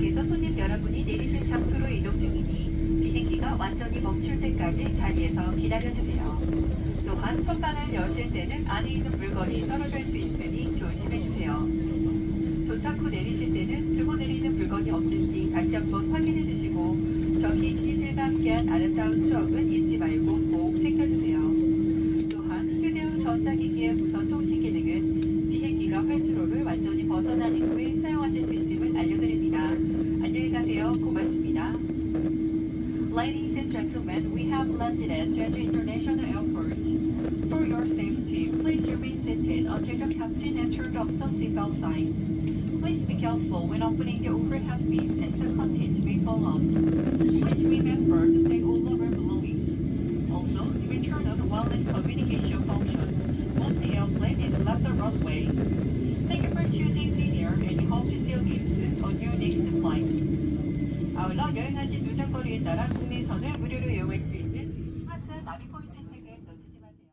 고객님께서 손님 여러분이 내리실 장소로 이동 중이니 비행기가 완전히 멈출 때까지 자리에서 기다려주세요. 또한 선반을 여실 때는 안에 있는 물건이 떨어질 수 있으니 조심해주세요. 도착 후 내리실 때는 두고 내리는 물건이 없는지 다시 한번 확인해주시고 저희 기질과 함께한 아름다운 추억은 잊지 말고 Ladies and gentlemen, we have landed at Jeju International Airport. For your safety, please remain seated until the captain has turned off the seatbelt sign. Please be careful when opening the overhead bins and the contents may fall off. Please remember to take all your belongings. Also, you will turn on the wireless communication function once the airplane is left the runway. Thank you for choosing Senior and hope to see you soon on your next flight. 아울러 여행하신 누적거리에 따라 국내선을 무료로